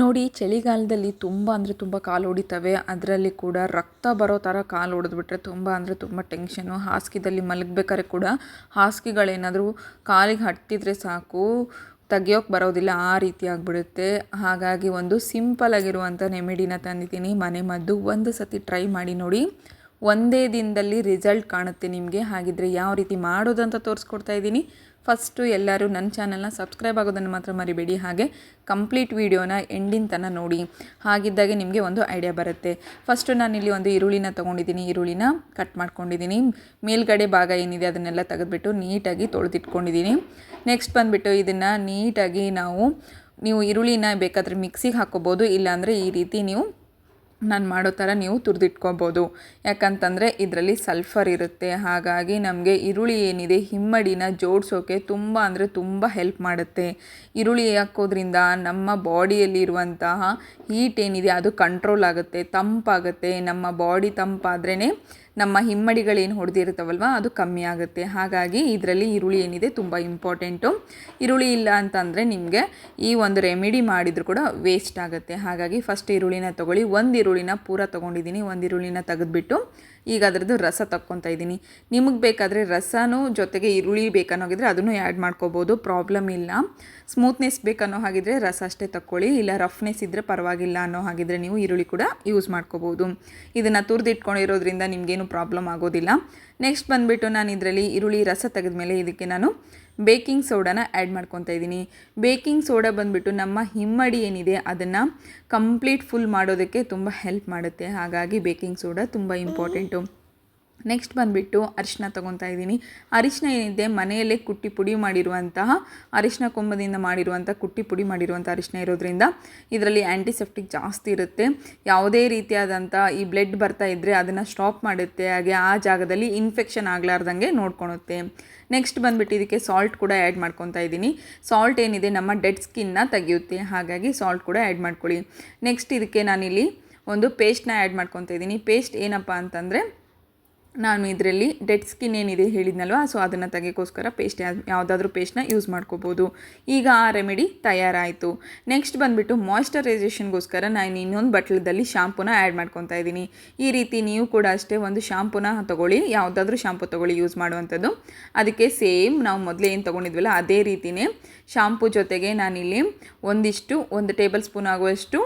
ನೋಡಿ, ಚಳಿಗಾಲದಲ್ಲಿ ತುಂಬ ಅಂದರೆ ತುಂಬ ಕಾಲು ಹೊಡಿತವೆ. ಅದರಲ್ಲಿ ಕೂಡ ರಕ್ತ ಬರೋ ಥರ ಕಾಲು ಹೊಡೆದ್ಬಿಟ್ರೆ ತುಂಬ ಅಂದರೆ ತುಂಬ ಟೆನ್ಷನು ಹಾಸಿಗೆದಲ್ಲಿ ಮಲಗಬೇಕಾದ್ರೆ ಕೂಡ ಹಾಸಿಗೆಗಳೇನಾದರೂ ಕಾಲಿಗೆ ಹಟ್ಟಿದರೆ ಸಾಕು, ತೆಗಿಯೋಕೆ ಬರೋದಿಲ್ಲ, ಆ ರೀತಿ ಆಗಿಬಿಡುತ್ತೆ. ಹಾಗಾಗಿ ಒಂದು ಸಿಂಪಲ್ ಆಗಿರುವಂಥ ನೆಮಿಡಿನ ತಂದಿದ್ದೀನಿ. ಮನೆ ಮದ್ದು ಒಂದು ಸತಿ ಟ್ರೈ ಮಾಡಿ ನೋಡಿ. ಒಂದೇ ದಿನದಲ್ಲಿ ರಿಸಲ್ಟ್ ಕಾಣುತ್ತೆ ನಿಮಗೆ. ಹಾಗಿದ್ರೆ ಯಾವ ರೀತಿ ಮಾಡೋದಂತ ತೋರಿಸ್ಕೊಡ್ತಾ ಇದ್ದೀನಿ. ಫಸ್ಟು ಎಲ್ಲರೂ ನನ್ನ ಚಾನಲ್ನ ಸಬ್ಸ್ಕ್ರೈಬ್ ಆಗೋದನ್ನು ಮಾತ್ರ ಮರಿಬೇಡಿ. ಹಾಗೆ ಕಂಪ್ಲೀಟ್ ವೀಡಿಯೋನ ಎಂಡಿನ ತನಕ ನೋಡಿ. ಹಾಗಿದ್ದಾಗೆ ನಿಮಗೆ ಒಂದು ಐಡಿಯಾ ಬರುತ್ತೆ. ಫಸ್ಟು ನಾನಿಲ್ಲಿ ಒಂದು ಈರುಳ್ಳಿನ ತೊಗೊಂಡಿದ್ದೀನಿ. ಈರುಳ್ಳಿನ ಕಟ್ ಮಾಡ್ಕೊಂಡಿದ್ದೀನಿ. ಮೇಲ್ಗಡೆ ಭಾಗ ಏನಿದೆ ಅದನ್ನೆಲ್ಲ ತೆಗೆದುಬಿಟ್ಟು ನೀಟಾಗಿ ತೊಳೆದಿಟ್ಕೊಂಡಿದ್ದೀನಿ. ನೆಕ್ಸ್ಟ್ ಬಂದುಬಿಟ್ಟು ಇದನ್ನು ನೀಟಾಗಿ ನಾವು, ನೀವು ಈರುಳ್ಳಿನ ಬೇಕಾದರೆ ಮಿಕ್ಸಿಗೆ ಹಾಕ್ಕೋಬೋದು. ಇಲ್ಲಾಂದರೆ ಈ ರೀತಿ ನೀವು ನಾನು ಮಾಡೋ ಥರ ನೀವು ತುರಿದಿಟ್ಕೋಬೋದು. ಯಾಕಂತಂದರೆ ಇದರಲ್ಲಿ ಸಲ್ಫರ್ ಇರುತ್ತೆ. ಹಾಗಾಗಿ ನಮಗೆ ಈರುಳ್ಳಿ ಏನಿದೆ, ಹಿಮ್ಮಡಿನ ಜೋಡಿಸೋಕೆ ತುಂಬ ಅಂದರೆ ತುಂಬ ಹೆಲ್ಪ್ ಮಾಡುತ್ತೆ. ಈರುಳ್ಳಿ ಹಾಕೋದ್ರಿಂದ ನಮ್ಮ ಬಾಡಿಯಲ್ಲಿರುವಂತಹ ಹೀಟ್ ಏನಿದೆ, ಅದು ಕಂಟ್ರೋಲ್ ಆಗುತ್ತೆ, ತಂಪಾಗುತ್ತೆ. ನಮ್ಮ ಬಾಡಿ ತಂಪಾದ್ರೇ ನಮ್ಮ ಹಿಮ್ಮಡಿಗಳೇನು ಹೊಡೆದಿರುತ್ತವಲ್ವ, ಅದು ಕಮ್ಮಿ ಆಗುತ್ತೆ. ಹಾಗಾಗಿ ಇದರಲ್ಲಿ ಈರುಳ್ಳಿ ಏನಿದೆ ತುಂಬ ಇಂಪಾರ್ಟೆಂಟು ಈರುಳ್ಳಿ ಇಲ್ಲ ಅಂತಂದರೆ ನಿಮಗೆ ಈ ಒಂದು ರೆಮಿಡಿ ಮಾಡಿದರೂ ಕೂಡ ವೇಸ್ಟ್ ಆಗುತ್ತೆ. ಹಾಗಾಗಿ ಫಸ್ಟ್ ಈರುಳ್ಳಿನ ತೊಗೊಳ್ಳಿ. ಒಂದು ಈರುಳ್ಳಿನ ಪೂರ ತೊಗೊಂಡಿದ್ದೀನಿ. ಒಂದು ಈರುಳ್ಳಿನ ತೆಗೆದುಬಿಟ್ಟು ಈಗ ಅದರದ್ದು ರಸ ತಕ್ಕೊತಾ ಇದ್ದೀನಿ. ನಿಮಗೆ ಬೇಕಾದರೆ ರಸನೂ ಜೊತೆಗೆ ಈರುಳ್ಳಿ ಬೇಕನ್ನೋಗಿದ್ರೆ ಅದನ್ನು ಆ್ಯಡ್ ಮಾಡ್ಕೋಬೋದು. ಪ್ರಾಬ್ಲಮ್ ಇಲ್ಲ. ಸ್ಮೂತ್ನೆಸ್ ಬೇಕನ್ನೋ ಹಾಗಿದ್ರೆ ರಸ ಅಷ್ಟೇ ತಕ್ಕೊಳ್ಳಿ. ಇಲ್ಲ ರಫ್ನೆಸ್ ಇದ್ದರೆ ಪರವಾಗಿಲ್ಲ ಅನ್ನೋ ಹಾಗಿದ್ರೆ ನೀವು ಈರುಳ್ಳಿ ಕೂಡ ಯೂಸ್ ಮಾಡ್ಕೋಬೋದು. ಇದನ್ನು ತುರಿದಿಟ್ಕೊಂಡಿರೋದ್ರಿಂದ ನಿಮಗೇನು ಪ್ರಾಬ್ಲಮ್ ಆಗೋದಿಲ್ಲ. ನೆಕ್ಸ್ಟ್ ಬಂದುಬಿಟ್ಟು ನಾನು ಇದರಲ್ಲಿ ಈರುಳ್ಳಿ ರಸ ತೆಗೆದ ಮೇಲೆ ಇದಕ್ಕೆ ನಾನು ಬೇಕಿಂಗ್ ಸೋಡಾನ ಆ್ಯಡ್ ಮಾಡ್ಕೊತಾ ಇದ್ದೀನಿ. ಬೇಕಿಂಗ್ ಸೋಡಾ ಬಂದುಬಿಟ್ಟು ನಮ್ಮ ಹಿಮ್ಮಡಿ ಏನಿದೆ ಅದನ್ನು ಕಂಪ್ಲೀಟ್ ಫುಲ್ ಮಾಡೋದಕ್ಕೆ ತುಂಬ ಹೆಲ್ಪ್ ಮಾಡುತ್ತೆ. ಹಾಗಾಗಿ ಬೇಕಿಂಗ್ ಸೋಡಾ ತುಂಬ ಇಂಪಾರ್ಟೆಂಟು. ನೆಕ್ಸ್ಟ್ ಬಂದುಬಿಟ್ಟು ಅರಿಶಿನ ತೊಗೊತಾ ಇದ್ದೀನಿ. ಅರಿಶಿನ ಏನಿದೆ? ಮನೆಯಲ್ಲೇ ಕುಟ್ಟಿ ಪುಡಿ ಮಾಡಿರುವಂತಹ ಅರಿಶಿನ ಕೊಂಬದಿಂದ ಮಾಡಿರುವಂಥ ಕುಟ್ಟಿ ಪುಡಿ ಮಾಡಿರುವಂಥ ಅರಿಶಿನ ಇರೋದ್ರಿಂದ ಇದರಲ್ಲಿ ಆ್ಯಂಟಿಸೆಪ್ಟಿಕ್ ಜಾಸ್ತಿ ಇರುತ್ತೆ. ಯಾವುದೇ ರೀತಿಯಾದಂಥ ಈ ಬ್ಲಡ್ ಬರ್ತಾ ಇದ್ದರೆ ಅದನ್ನು ಸ್ಟಾಪ್ ಮಾಡುತ್ತೆ. ಹಾಗೆ ಆ ಜಾಗದಲ್ಲಿ ಇನ್ಫೆಕ್ಷನ್ ಆಗಲಾರ್ದಂಗೆ ನೋಡ್ಕೊಳುತ್ತೆ. ನೆಕ್ಸ್ಟ್ ಬಂದುಬಿಟ್ಟು ಇದಕ್ಕೆ ಸಾಲ್ಟ್ ಕೂಡ ಆ್ಯಡ್ ಮಾಡ್ಕೊತಾ ಇದ್ದೀನಿ. ಸಾಲ್ಟ್ ಏನಿದೆ? ನಮ್ಮ ಡೆಡ್ ಸ್ಕಿನ್ನ ತೆಗೆಯುತ್ತೆ. ಹಾಗಾಗಿ ಸಾಲ್ಟ್ ಕೂಡ ಆ್ಯಡ್ ಮಾಡ್ಕೊಳ್ಳಿ. ನೆಕ್ಸ್ಟ್ ಇದಕ್ಕೆ ನಾನಿಲ್ಲಿ ಒಂದು ಪೇಸ್ಟ್ನ ಆ್ಯಡ್ ಮಾಡ್ಕೊತಾ ಇದ್ದೀನಿ. ಪೇಸ್ಟ್ ಏನಪ್ಪ ಅಂತಂದರೆ ನಾನು ಇದರಲ್ಲಿ ಡೆಡ್ ಸ್ಕಿನ್ ಏನಿದೆ ಹೇಳಿದ್ನಲ್ವ ಸೊ ಅದನ್ನು ತೆಗೆಕೋಸ್ಕರ ಪೇಸ್ಟ್ ಯಾವುದಾದ್ರೂ ಪೇಸ್ಟ್ನ ಯೂಸ್ ಮಾಡ್ಕೋಬೋದು. ಈಗ ಆ ರೆಮಿಡಿ ತಯಾರಾಯಿತು. ನೆಕ್ಸ್ಟ್ ಬಂದುಬಿಟ್ಟು ಮಾಯ್ಶ್ಚರೈಸೇಷನ್ಗೋಸ್ಕರ ನಾನು ಇನ್ನೊಂದು ಬಟ್ಲದಲ್ಲಿ ಶಾಂಪೂನ ಆ್ಯಡ್ ಮಾಡ್ಕೊತಾ ಇದ್ದೀನಿ. ಈ ರೀತಿ ನೀವು ಕೂಡ ಅಷ್ಟೇ ಒಂದು ಶಾಂಪೂನ ತೊಗೊಳ್ಳಿ, ಯಾವುದಾದ್ರೂ ಶಾಂಪೂ ತೊಗೊಳ್ಳಿ ಯೂಸ್ ಮಾಡುವಂಥದ್ದು. ಅದಕ್ಕೆ ಸೇಮ್ ನಾವು ಮೊದಲೇ ಏನು ತೊಗೊಂಡಿದ್ವಲ್ಲ, ಅದೇ ರೀತಿಯೇ ಶಾಂಪೂ ಜೊತೆಗೆ ನಾನಿಲ್ಲಿ ಒಂದಿಷ್ಟು, ಒಂದು ಟೇಬಲ್ ಸ್ಪೂನ್ ಆಗುವಷ್ಟು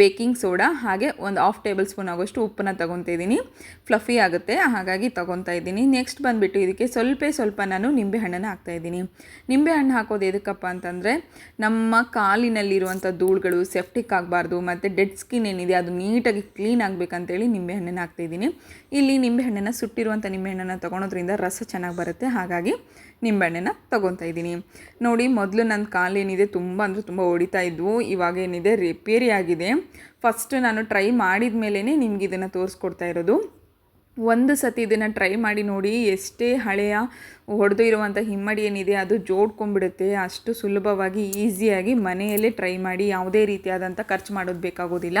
ಬೇಕಿಂಗ್ ಸೋಡಾ, ಹಾಗೆ ಒಂದು ಹಾಫ್ ಟೇಬಲ್ ಸ್ಪೂನ್ ಆಗೋಷ್ಟು ಉಪ್ಪನ್ನ ತೊಗೊತಿದ್ದೀನಿ. ಫ್ಲಫಿ ಆಗುತ್ತೆ, ಹಾಗಾಗಿ ತೊಗೊತಾ ಇದ್ದೀನಿ. ನೆಕ್ಸ್ಟ್ ಬಂದುಬಿಟ್ಟು ಇದಕ್ಕೆ ಸ್ವಲ್ಪ ಸ್ವಲ್ಪ ನಾನು ನಿಂಬೆ ಹಣ್ಣನ್ನು ಹಾಕ್ತಾಯಿದ್ದೀನಿ ನಿಂಬೆಹಣ್ಣು ಹಾಕೋದು ಎದಕ್ಕಪ್ಪ ಅಂತಂದರೆ, ನಮ್ಮ ಕಾಲಿನಲ್ಲಿರುವಂಥ ಧೂಳುಗಳು ಸೆಫ್ಟಿಕ್ ಆಗಬಾರ್ದು, ಮತ್ತು ಡೆಡ್ ಸ್ಕಿನ್ ಏನಿದೆ ಅದು ನೀಟಾಗಿ ಕ್ಲೀನ್ ಆಗಬೇಕಂತೇಳಿ ನಿಂಬೆಹಣ್ಣನ್ನು ಹಾಕ್ತಾಯಿದ್ದೀನಿ ಇಲ್ಲಿ ನಿಂಬೆಹಣ್ಣನ್ನು ಸುಟ್ಟಿರುವಂಥ ನಿಂಬೆಹಣ್ಣನ್ನು ತೊಗೊಳೋದ್ರಿಂದ ರಸ ಚೆನ್ನಾಗಿ ಬರುತ್ತೆ. ಹಾಗಾಗಿ ನಿಂಬೆಹಣ್ಣನ್ನು ತೊಗೊತಾ ಇದ್ದೀನಿ. ನೋಡಿ, ಮೊದಲು ನನ್ನ ಕಾಲು ಏನಿದೆ ತುಂಬ ಅಂದರೆ ತುಂಬ ಹೊಡಿತಾ ಇದ್ವು. ಇವಾಗ ಏನಿದೆ, ರಿಪೇರಿ ಆಗಿದೆ. ಫಸ್ಟ್ ನಾನು ಟ್ರೈ ಮಾಡಿದ ಮೇಲೇ ನಿಮ್ಗೆ ಇದನ್ನು ತೋರಿಸ್ಕೊಡ್ತಾ ಇರೋದು. ಒಂದು ಸತಿ ಇದನ್ನು ಟ್ರೈ ಮಾಡಿ ನೋಡಿ, ಎಷ್ಟೇ ಹಳೆಯ ಹೊಡೆದು ಇರುವಂಥ ಹಿಮ್ಮಡಿ ಏನಿದೆ, ಅದು ಜೋಡ್ಕೊಂಡ್ಬಿಡುತ್ತೆ. ಅಷ್ಟು ಸುಲಭವಾಗಿ ಈಸಿಯಾಗಿ ಮನೆಯಲ್ಲೇ ಟ್ರೈ ಮಾಡಿ ಯಾವುದೇ ರೀತಿಯಾದಂಥ ಖರ್ಚು ಮಾಡೋದು ಬೇಕಾಗೋದಿಲ್ಲ.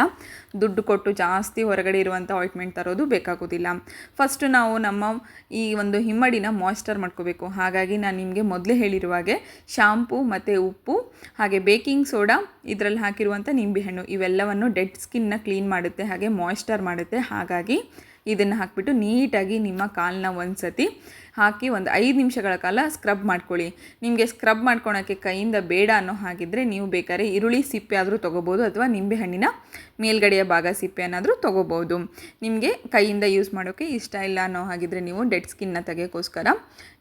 ದುಡ್ಡು ಕೊಟ್ಟು ಜಾಸ್ತಿ ಹೊರಗಡೆ ಇರುವಂಥ ಆಯಿಂಟ್ಮೆಂಟ್ ತರೋದು ಬೇಕಾಗೋದಿಲ್ಲ. ಫಸ್ಟು ನಾವು ನಮ್ಮ ಈ ಒಂದು ಹಿಮ್ಮಡಿನ ಮಾಯಿಶ್ಚರ್ ಮಾಡ್ಕೋಬೇಕು. ಹಾಗಾಗಿ ನಾನು ನಿಮಗೆ ಮೊದಲೇ ಹೇಳಿರುವ ಹಾಗೆ ಶಾಂಪು ಮತ್ತು ಉಪ್ಪು, ಹಾಗೆ ಬೇಕಿಂಗ್ ಸೋಡಾ ಇದರಲ್ಲಿ ಹಾಕಿರುವಂಥ ನಿಂಬೆಹಣ್ಣು ಇವೆಲ್ಲವನ್ನು ಡೆಡ್ ಸ್ಕಿನ್ನ ಕ್ಲೀನ್ ಮಾಡುತ್ತೆ, ಹಾಗೆ ಮಾಯಿಶ್ಚರ್ ಮಾಡುತ್ತೆ. ಹಾಗಾಗಿ ಇದನ್ನು ಹಾಕಿಬಿಟ್ಟು ನೀಟಾಗಿ ನಿಮ್ಮ ಕಾಲನ್ನ ಒಂದು ಸತಿ ಹಾಕಿ ಒಂದು ಐದು ನಿಮಿಷಗಳ ಕಾಲ ಸ್ಕ್ರಬ್ ಮಾಡ್ಕೊಳ್ಳಿ. ನಿಮಗೆ ಸ್ಕ್ರಬ್ ಮಾಡ್ಕೊಳೋಕ್ಕೆ ಕೈಯಿಂದ ಬೇಡ ಅನ್ನೋ ಹಾಗಿದ್ದರೆ ನೀವು ಬೇಕಾದ್ರೆ ಈರುಳ್ಳಿ ಸಿಪ್ಪೆ ಆದರೂ ತೊಗೋಬೋದು ಅಥವಾ ನಿಂಬೆಹಣ್ಣಿನ ಮೇಲ್ಗಡೆಯ ಭಾಗ ಸಿಪ್ಪೆ ಅನ್ನಾದರೂ ತೊಗೋಬೋದು. ನಿಮಗೆ ಕೈಯಿಂದ ಯೂಸ್ ಮಾಡೋಕ್ಕೆ ಇಷ್ಟ ಇಲ್ಲ ಅನ್ನೋ ಹಾಗಿದ್ರೆ ನೀವು ಡೆಡ್ ಸ್ಕಿನ್ನ ತೆಗೆಯೋಕ್ಕೋಸ್ಕರ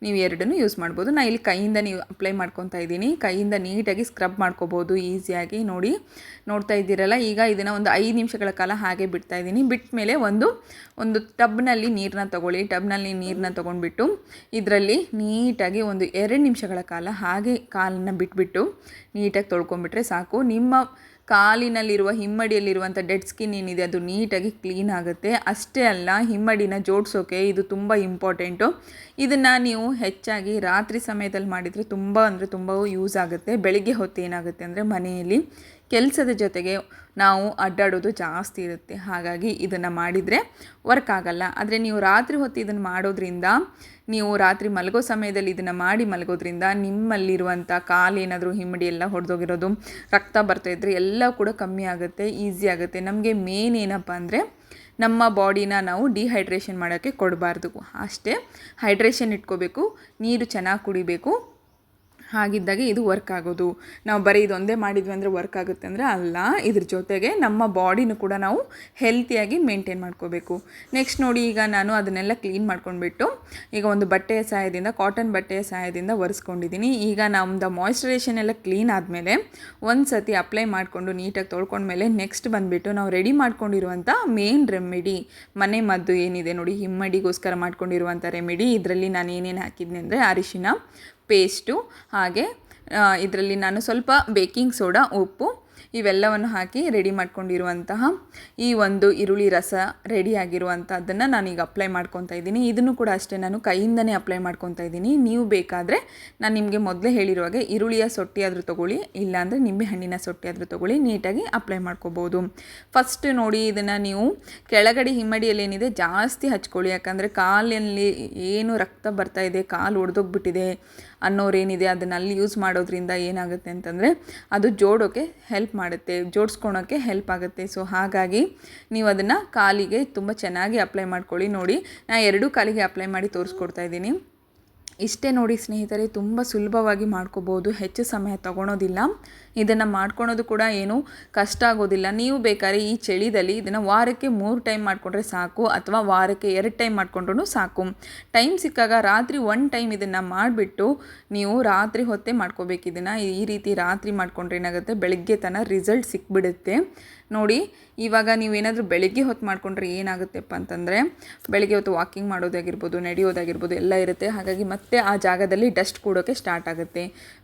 ನೀವು ಎರಡನ್ನೂ ಯೂಸ್ ಮಾಡ್ಬೋದು. ನಾನು ಇಲ್ಲಿ ಕೈಯಿಂದ ನೀವು ಅಪ್ಲೈ ಮಾಡ್ಕೊತಾ ಇದ್ದೀನಿ. ಕೈಯಿಂದ ನೀಟಾಗಿ ಸ್ಕ್ರಬ್ ಮಾಡ್ಕೋಬೋದು. ಈಸಿಯಾಗಿ ನೋಡಿ ನೋಡ್ತಾ ಇದ್ದೀರಲ್ಲ, ಈಗ ಇದನ್ನು ಒಂದು ಐದು ನಿಮಿಷಗಳ ಕಾಲ ಹಾಗೆ ಬಿಡ್ತಾ ಇದ್ದೀನಿ. ಬಿಟ್ಟ ಮೇಲೆ ಒಂದು ಒಂದು ಟಬ್ನಲ್ಲಿ ನೀರನ್ನ ತೊಗೊಳ್ಳಿ. ಟಬ್ನಲ್ಲಿ ನೀರನ್ನ ತೊಗೊಂಡ್ಬಿಟ್ಟು ಇದರಲ್ಲಿ ನೀಟಾಗಿ ಒಂದು ಎರಡು ನಿಮಿಷಗಳ ಕಾಲ ಹಾಗೆ ಕಾಲನ್ನು ಬಿಟ್ಬಿಟ್ಟು ನೀಟಾಗಿ ತೊಳ್ಕೊಂಬಿಟ್ರೆ ಸಾಕು. ನಿಮ್ಮ ಕಾಲಿನಲ್ಲಿರುವ, ಹಿಮ್ಮಡಿಯಲ್ಲಿರುವಂಥ ಡೆಡ್ ಸ್ಕಿನ್ ಏನಿದೆ ಅದು ನೀಟಾಗಿ ಕ್ಲೀನ್ ಆಗುತ್ತೆ. ಅಷ್ಟೇ ಅಲ್ಲ, ಹಿಮ್ಮಡಿನ ಜೋಡಿಸೋಕೆ ಇದು ತುಂಬ ಇಂಪಾರ್ಟೆಂಟು. ಇದನ್ನು ನೀವು ಹೆಚ್ಚಾಗಿ ರಾತ್ರಿ ಸಮಯದಲ್ಲಿ ಮಾಡಿದರೆ ತುಂಬ ಅಂದರೆ ತುಂಬ ಯೂಸ್ ಆಗುತ್ತೆ. ಬೆಳಿಗ್ಗೆ ಹೊತ್ತು ಏನಾಗುತ್ತೆ ಅಂದರೆ ಮನೆಯಲ್ಲಿ ಕೆಲಸದ ಜೊತೆಗೆ ನಾವು ಅಡ್ಡಾಡೋದು ಜಾಸ್ತಿ ಇರುತ್ತೆ. ಹಾಗಾಗಿ ಇದನ್ನು ಮಾಡಿದರೆ ವರ್ಕ್ ಆಗಲ್ಲ. ಆದರೆ ನೀವು ರಾತ್ರಿ ಹೊತ್ತು ಇದನ್ನು ಮಾಡೋದ್ರಿಂದ ನೀವು ರಾತ್ರಿ ಮಲಗೋ ಸಮಯದಲ್ಲಿ ಇದನ್ನು ಮಾಡಿ ಮಲಗೋದ್ರಿಂದ ನಿಮ್ಮಲ್ಲಿರುವಂಥ ಕಾಲೇನಾದರೂ ಹಿಮ್ಮಡಿ ಎಲ್ಲ ಹೊಡೆದೋಗಿರೋದು, ರಕ್ತ ಬರ್ತಾ ಇದ್ದರೆ ಎಲ್ಲ ಕೂಡ ಕಮ್ಮಿ ಆಗುತ್ತೆ ಈಸಿ ಆಗುತ್ತೆ. ನಮಗೆ ಮೇನ್ ಏನಪ್ಪ ಅಂದರೆ ನಮ್ಮ ಬಾಡಿನ ನಾವು ಡಿಹೈಡ್ರೇಷನ್ ಮಾಡೋಕ್ಕೆ ಕೊಡಬಾರ್ದು. ಅಷ್ಟೇ ಹೈಡ್ರೇಷನ್ ಇಟ್ಕೋಬೇಕು, ನೀರು ಚೆನ್ನಾಗಿ ಕುಡಿಬೇಕು ಹಾಗಿದ್ದಾಗೆ ಇದು ವರ್ಕ್ ಆಗೋದು. ನಾವು ಬರೀ ಇದೊಂದೇ ಮಾಡಿದ್ವಿ ಅಂದರೆ ವರ್ಕ್ ಆಗುತ್ತೆ ಅಂದರೆ ಅಲ್ಲ, ಇದ್ರ ಜೊತೆಗೆ ನಮ್ಮ ಬಾಡಿನೂ ಕೂಡ ನಾವು ಹೆಲ್ತಿಯಾಗಿ ಮೇಂಟೈನ್ ಮಾಡ್ಕೋಬೇಕು. ನೆಕ್ಸ್ಟ್ ನೋಡಿ ಈಗ ನಾನು ಅದನ್ನೆಲ್ಲ ಕ್ಲೀನ್ ಮಾಡ್ಕೊಂಡ್ಬಿಟ್ಟು ಈಗ ಒಂದು ಬಟ್ಟೆಯ ಸಹಾಯದಿಂದ ಕಾಟನ್ ಬಟ್ಟೆಯ ಸಹಾಯದಿಂದ ಒರೆಸ್ಕೊಂಡಿದ್ದೀನಿ. ಈಗ ನಮ್ಮದು ಮಾಯ್ಶ್ಚರೈಸೇಷನ್ ಎಲ್ಲ ಕ್ಲೀನ್ ಆದಮೇಲೆ ಒಂದು ಸತಿ ಅಪ್ಲೈ ಮಾಡಿಕೊಂಡು ನೀಟಾಗಿ ತೊಳ್ಕೊಂಡ್ಮೇಲೆ ನೆಕ್ಸ್ಟ್ ಬಂದುಬಿಟ್ಟು ನಾವು ರೆಡಿ ಮಾಡ್ಕೊಂಡಿರುವಂಥ ಮೇನ್ ರೆಮಿಡಿ ಮನೆ ಮದ್ದು ಏನಿದೆ ನೋಡಿ, ಹಿಮ್ಮಡಿಗೋಸ್ಕರ ಮಾಡ್ಕೊಂಡಿರುವಂಥ ರೆಮಿಡಿ ಇದರಲ್ಲಿ ನಾನು ಏನೇನು ಹಾಕಿದ್ನಿ ಅಂದರೆ ಅರಿಶಿನ ಪೇಸ್ಟು, ಹಾಗೆ ಇದರಲ್ಲಿ ನಾನು ಸ್ವಲ್ಪ ಬೇಕಿಂಗ್ ಸೋಡಾ, ಉಪ್ಪು, ಇವೆಲ್ಲವನ್ನು ಹಾಕಿ ರೆಡಿ ಮಾಡ್ಕೊಂಡಿರುವಂತಹ ಈ ಒಂದು ಈರುಳ್ಳಿ ರಸ ರೆಡಿಯಾಗಿರುವಂಥದ್ದನ್ನು ನಾನೀಗ ಅಪ್ಲೈ ಮಾಡ್ಕೊತಾ ಇದ್ದೀನಿ. ಇದನ್ನು ಕೂಡ ಅಷ್ಟೇ ನಾನು ಕೈಯಿಂದನೇ ಅಪ್ಲೈ ಮಾಡ್ಕೊತಾ ಇದ್ದೀನಿ. ನೀವು ಬೇಕಾದರೆ ನಾನು ನಿಮಗೆ ಮೊದಲೇ ಹೇಳಿರುವಾಗೆ ಈರುಳ್ಳಿಯ ಸೊಟ್ಟಿ ಆದರೂ ತೊಗೊಳ್ಳಿ, ಇಲ್ಲಾಂದರೆ ನಿಂಬೆ ಹಣ್ಣಿನ ಸೊಟ್ಟಿ ಆದರೂ ತೊಗೊಳ್ಳಿ, ನೀಟಾಗಿ ಅಪ್ಲೈ ಮಾಡ್ಕೋಬೋದು. ಫಸ್ಟ್ ನೋಡಿ ಇದನ್ನು ನೀವು ಕೆಳಗಡೆ ಹಿಮ್ಮಡಿಯಲ್ಲಿ ಏನಿದೆ ಜಾಸ್ತಿ ಹಚ್ಕೊಳ್ಳಿ, ಯಾಕಂದರೆ ಕಾಲಲ್ಲಿ ಏನು ರಕ್ತ ಬರ್ತಾ ಇದೆ, ಕಾಲು ಒಡೆದೋಗ್ಬಿಟ್ಟಿದೆ. ಅನ್ನೋರೇನಿದೆ ಅದನ್ನು ಅಲ್ಲಿ ಯೂಸ್ ಮಾಡೋದ್ರಿಂದ ಏನಾಗುತ್ತೆ ಅಂತಂದರೆ ಅದು ಜೋಡೋಕ್ಕೆ ಹೆಲ್ಪ್ ಮಾಡುತ್ತೆ ಜೋಡಿಸ್ಕೊಳೋಕ್ಕೆ ಹೆಲ್ಪ್ ಆಗುತ್ತೆ. ಸೊ ಹಾಗಾಗಿ ನೀವು ಅದನ್ನು ಕಾಲಿಗೆ ತುಂಬ ಚೆನ್ನಾಗಿ ಅಪ್ಲೈ ಮಾಡ್ಕೊಳ್ಳಿ ನೋಡಿ. ನಾನು ಎರಡೂ ಕಾಲಿಗೆ ಅಪ್ಲೈ ಮಾಡಿ ತೋರಿಸ್ಕೊಡ್ತಾ ಇದ್ದೀನಿ. ಇಷ್ಟೇ ನೋಡಿ ಸ್ನೇಹಿತರೆ, ತುಂಬ ಸುಲಭವಾಗಿ ಮಾಡ್ಕೋಬೋದು ಹೆಚ್ಚು ಸಮಯ ತಗೊಳೋದಿಲ್ಲ. ಇದನ್ನು ಮಾಡ್ಕೊಳೋದು ಕೂಡ ಏನು ಕಷ್ಟ ಆಗೋದಿಲ್ಲ. ನೀವು ಬೇಕಾದ್ರೆ ಈ ಚಳಿದಲ್ಲಿ ಇದನ್ನು ವಾರಕ್ಕೆ ಮೂರು ಟೈಮ್ ಮಾಡಿಕೊಂಡ್ರೆ ಸಾಕು, ಅಥವಾ ವಾರಕ್ಕೆ ಎರಡು ಟೈಮ್ ಮಾಡಿಕೊಂಡ್ರೂ ಸಾಕು. ಟೈಮ್ ಸಿಕ್ಕಾಗ ರಾತ್ರಿ ಒನ್ ಟೈಮ್ ಇದನ್ನು ಮಾಡಿಬಿಟ್ಟು ನೀವು ರಾತ್ರಿ ಹೊತ್ತೇ ಮಾಡ್ಕೋಬೇಕು. ಇದನ್ನು ಈ ರೀತಿ ರಾತ್ರಿ ಮಾಡಿಕೊಂಡ್ರೆ ಏನಾಗುತ್ತೆ? ಬೆಳಗ್ಗೆ ತನಕ ರಿಸಲ್ಟ್ ಸಿಕ್ಬಿಡುತ್ತೆ. ನೋಡಿ, ಇವಾಗ ನೀವೇನಾದರೂ ಬೆಳಗ್ಗೆ ಹೊತ್ತು ಮಾಡಿಕೊಂಡ್ರೆ ಏನಾಗುತ್ತೆಪ್ಪ ಅಂತಂದರೆ, ಬೆಳಗ್ಗೆ ಹೊತ್ತು ವಾಕಿಂಗ್ ಮಾಡೋದಾಗಿರ್ಬೋದು, ನಡೆಯೋದಾಗಿರ್ಬೋದು, ಎಲ್ಲ ಇರುತ್ತೆ. ಹಾಗಾಗಿ ಮತ್ತೆ ಆ ಜಾಗದಲ್ಲಿ ಡಸ್ಟ್ ಕೂಡೋಕ್ಕೆ ಸ್ಟಾರ್ಟ್ ಆಗುತ್ತೆ.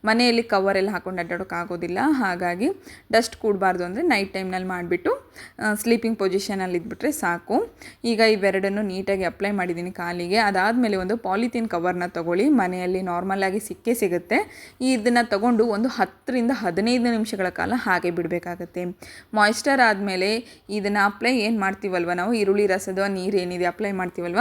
ಮನೆಯಲ್ಲಿ ಕವರೆಲ್ಲ ಹಾಕೊಂಡು ಅಡ್ಡಾಡೋಕ್ಕಾಗೋದಿಲ್ಲ ಹಾಗಾಗಿ ಡಸ್ಟ್ ಕೂಡಬಾರ್ದು ಅಂದರೆ ನೈಟ್ ಟೈಮ್ನಲ್ಲಿ ಮಾಡಿಬಿಟ್ಟು ಸ್ಲೀಪಿಂಗ್ ಪೊಸಿಷನಲ್ಲಿ ಇದ್ಬಿಟ್ರೆ ಸಾಕು. ಈಗ ಇವೆರಡನ್ನು ನೀಟಾಗಿ ಅಪ್ಲೈ ಮಾಡಿದ್ದೀನಿ ಕಾಲಿಗೆ. ಅದಾದಮೇಲೆ ಒಂದು ಪಾಲಿಥೀನ್ ಕವರ್ನ ತೊಗೊಳ್ಳಿ. ಮನೆಯಲ್ಲಿ ನಾರ್ಮಲಾಗಿ ಸಿಕ್ಕೇ ಸಿಗುತ್ತೆ. ಇದನ್ನು ತಗೊಂಡು ಒಂದು ಹತ್ತರಿಂದ ಹದಿನೈದು ನಿಮಿಷಗಳ ಕಾಲ ಹಾಗೆ ಬಿಡಬೇಕಾಗತ್ತೆ. ಮಾಯಿಶ್ಚರ್ ಆದಮೇಲೆ ಇದನ್ನು ಅಪ್ಲೈ ಏನು ಮಾಡ್ತೀವಲ್ವ ನಾವು? ಈರುಳ್ಳಿ ರಸದ ನೀರು ಏನಿದೆ ಅಪ್ಲೈ ಮಾಡ್ತೀವಲ್ವ?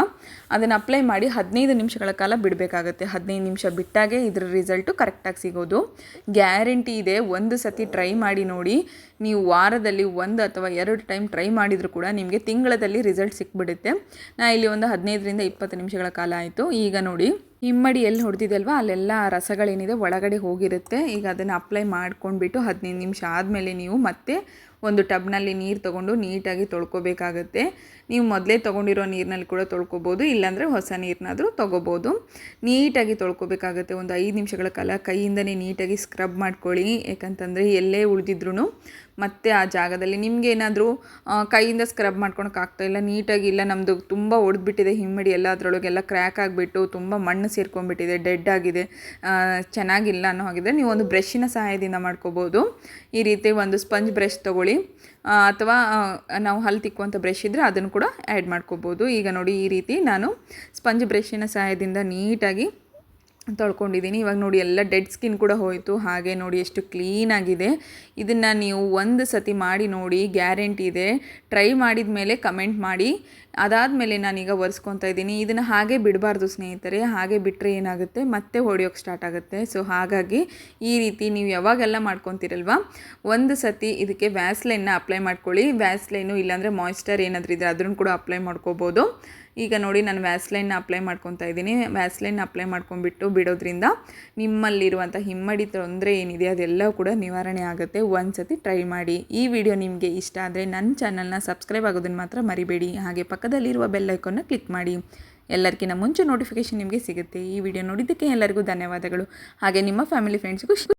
ಅದನ್ನು ಅಪ್ಲೈ ಮಾಡಿ ಹದಿನೈದು ನಿಮಿಷಗಳ ಕಾಲ ಬಿಡಬೇಕಾಗತ್ತೆ. ಹದಿನೈದು ನಿಮಿಷ ಬಿಟ್ಟಾಗೆ ಇದರ ರಿಸಲ್ಟು ಕರೆಕ್ಟಾಗಿ ಸಿಗೋದು. ಗ್ಯಾರಂಟಿ ಇದೆ, ಒಂದು ಸತಿ ಟ್ರೈ ಮಾಡಿ ನೋಡಿ. ನೀವು ವಾರದಲ್ಲಿ ಒಂದು ಅಥವಾ ಎರಡು ಟೈಮ್ ಟ್ರೈ ಮಾಡಿದರೂ ಕೂಡ ನಿಮಗೆ ತಿಂಗಳದಲ್ಲಿ ರಿಸಲ್ಟ್ ಸಿಕ್ಬಿಡುತ್ತೆ. ನಾ ಇಲ್ಲಿ ಒಂದು ಹದಿನೈದರಿಂದ ಇಪ್ಪತ್ತು ನಿಮಿಷಗಳ ಕಾಲ ಆಯಿತು. ಈಗ ನೋಡಿ. ಹಿಮ್ಮಡಿ ಎಲ್ಲಿ ಹೊಡೆದಿದಲ್ವ? ಅಲ್ಲೆಲ್ಲ ರಸಗಳೇನಿದೆ ಒಳಗಡೆ ಹೋಗಿರುತ್ತೆ. ಈಗ ಅದನ್ನು ಅಪ್ಲೈ ಮಾಡ್ಕೊಂಡ್ಬಿಟ್ಟು ಹದಿನೈದು ನಿಮಿಷ ಆದಮೇಲೆ ನೀವು ಮತ್ತೆ ಒಂದು ಟಬ್ನಲ್ಲಿ ನೀರು ತೊಗೊಂಡು ನೀಟಾಗಿ ತೊಳ್ಕೊಬೇಕಾಗತ್ತೆ. ನೀವು ಮೊದಲೇ ತೊಗೊಂಡಿರೋ ನೀರಿನಲ್ಲಿ ಕೂಡ ತೊಳ್ಕೊಬೋದು, ಇಲ್ಲಾಂದರೆ ಹೊಸ ನೀರನ್ನಾದರೂ ತೊಗೋಬೋದು. ನೀಟಾಗಿ ತೊಳ್ಕೊಬೇಕಾಗತ್ತೆ. ಒಂದು ಐದು ನಿಮಿಷಗಳ ಕಾಲ ಕೈಯಿಂದನೇ ನೀಟಾಗಿ ಸ್ಕ್ರಬ್ ಮಾಡ್ಕೊಳ್ಳಿ. ಯಾಕಂತಂದರೆ ಎಲ್ಲೇ ಉಳಿದಿದ್ರು ಮತ್ತು ಆ ಜಾಗದಲ್ಲಿ ನಿಮಗೆ ಏನಾದರೂ ಕೈಯಿಂದ ಸ್ಕ್ರಬ್ ಇಲ್ಲ, ನೀಟಾಗಿ ಇಲ್ಲ ನಮ್ಮದು ತುಂಬ ಒಡೆದ್ಬಿಟ್ಟಿದೆ ಹಿಮ್ಮಡಿ ಎಲ್ಲ ಅದರೊಳಗೆಲ್ಲ ಕ್ರ್ಯಾಕ್ ಆಗಿಬಿಟ್ಟು ತುಂಬ ಮಣ್ಣು ಸೇರ್ಕೊಂಡ್ಬಿಟ್ಟಿದೆ ಡೆಡ್ ಆಗಿದೆ ಚೆನ್ನಾಗಿಲ್ಲ ಅನ್ನೋ ಹಾಗಿದ್ರೆ ನೀವು ಒಂದು ಬ್ರಷ್ಷಿನ ಸಹಾಯದಿಂದ ಮಾಡ್ಕೋಬೋದು. ಈ ರೀತಿ ಒಂದು ಸ್ಪಂಜ್ ಬ್ರಷ್ ತೊಗೊಳ್ಳಿ ಅಥವಾ ನಾವು ಹಲ್ಲು ತಿಕ್ಕುವಂಥ ಬ್ರಷ್ ಇದ್ದರೆ ಅದನ್ನು ಕೂಡ ಆ್ಯಡ್ ಮಾಡ್ಕೋಬೋದು. ಈಗ ನೋಡಿ ಈ ರೀತಿ ನಾನು ಸ್ಪಂಜ್ ಬ್ರಷ್ಷಿನ ಸಹಾಯದಿಂದ ನೀಟಾಗಿ ತೊಳ್ಕೊಂಡಿದ್ದೀನಿ. ಇವಾಗ ನೋಡಿ ಎಲ್ಲ ಡೆಡ್ ಸ್ಕಿನ್ ಕೂಡ ಹೋಯಿತು. ಹಾಗೆ ನೋಡಿ ಎಷ್ಟು ಕ್ಲೀನಾಗಿದೆ ಇದನ್ನು ನೀವು ಒಂದು ಸತಿ ಮಾಡಿ ನೋಡಿ ಗ್ಯಾರಂಟಿ ಇದೆ. ಟ್ರೈ ಮಾಡಿದ ಮೇಲೆ ಕಮೆಂಟ್ ಮಾಡಿ. ಅದಾದಮೇಲೆ ನಾನೀಗ ಒರೆಸ್ಕೊತಾ ಇದ್ದೀನಿ. ಇದನ್ನು ಹಾಗೆ ಬಿಡಬಾರ್ದು ಸ್ನೇಹಿತರೆ, ಹಾಗೆ ಬಿಟ್ಟರೆ ಏನಾಗುತ್ತೆ? ಮತ್ತೆ ಹೊಡೆಯೋಕ್ಕೆ ಸ್ಟಾರ್ಟ್ ಆಗುತ್ತೆ. ಸೊ ಹಾಗಾಗಿ ಈ ರೀತಿ ನೀವು ಯಾವಾಗೆಲ್ಲ ಮಾಡ್ಕೊತಿರಲ್ವ, ಒಂದು ಸತಿ ಇದಕ್ಕೆ ವ್ಯಾಸ್ಲೈನ್ನ ಅಪ್ಲೈ ಮಾಡ್ಕೊಳ್ಳಿ. ವ್ಯಾಸ್ಲೈನು ಇಲ್ಲಾಂದರೆ ಮಾಯ್ಸ್ಚರ್ ಏನಾದರೂ ಇದ್ದರೆ ಅದನ್ನು ಕೂಡ ಅಪ್ಲೈ ಮಾಡ್ಕೋಬೋದು. ಈಗ ನೋಡಿ, ನಾನು ವ್ಯಾಸ್ಲೈನ್ನ ಅಪ್ಲೈ ಮಾಡ್ಕೊತಾ ಇದ್ದೀನಿ. ವ್ಯಾಸ್ಲೈನ್ ಅಪ್ಲೈ ಮಾಡ್ಕೊಂಡ್ಬಿಟ್ಟು ಬಿಡೋದ್ರಿಂದ ನಿಮ್ಮಲ್ಲಿರುವಂಥ ಹಿಮ್ಮಡಿ ತೊಂದರೆ ಏನಿದೆ, ಅದೆಲ್ಲ ಕೂಡ ನಿವಾರಣೆ ಆಗುತ್ತೆ. ಒಂದು ಸತಿ ಟ್ರೈ ಮಾಡಿ. ಈ ವಿಡಿಯೋ ನಿಮಗೆ ಇಷ್ಟ ಆದರೆ ನನ್ನ ಚಾನಲ್ನ ಸಬ್ಸ್ಕ್ರೈಬ್ ಆಗೋದನ್ನು ಮಾತ್ರ ಮರಿಬೇಡಿ. ಹಾಗೆ ಪಕ್ಕದಲ್ಲಿರುವ ಬೆಲ್ಲೈಕನ್ನ ಕ್ಲಿಕ್ ಮಾಡಿ. ಎಲ್ಲರಿಗಿಂತ ಮುಂಚೆ ನೋಟಿಫಿಕೇಶನ್ ನಿಮಗೆ ಸಿಗುತ್ತೆ. ಈ ವಿಡಿಯೋ ನೋಡಿದ್ದಕ್ಕೆ ಎಲ್ಲರಿಗೂ ಧನ್ಯವಾದಗಳು. ಹಾಗೆ ನಿಮ್ಮ ಫ್ಯಾಮಿಲಿ ಫ್ರೆಂಡ್ಸ್ಗೂ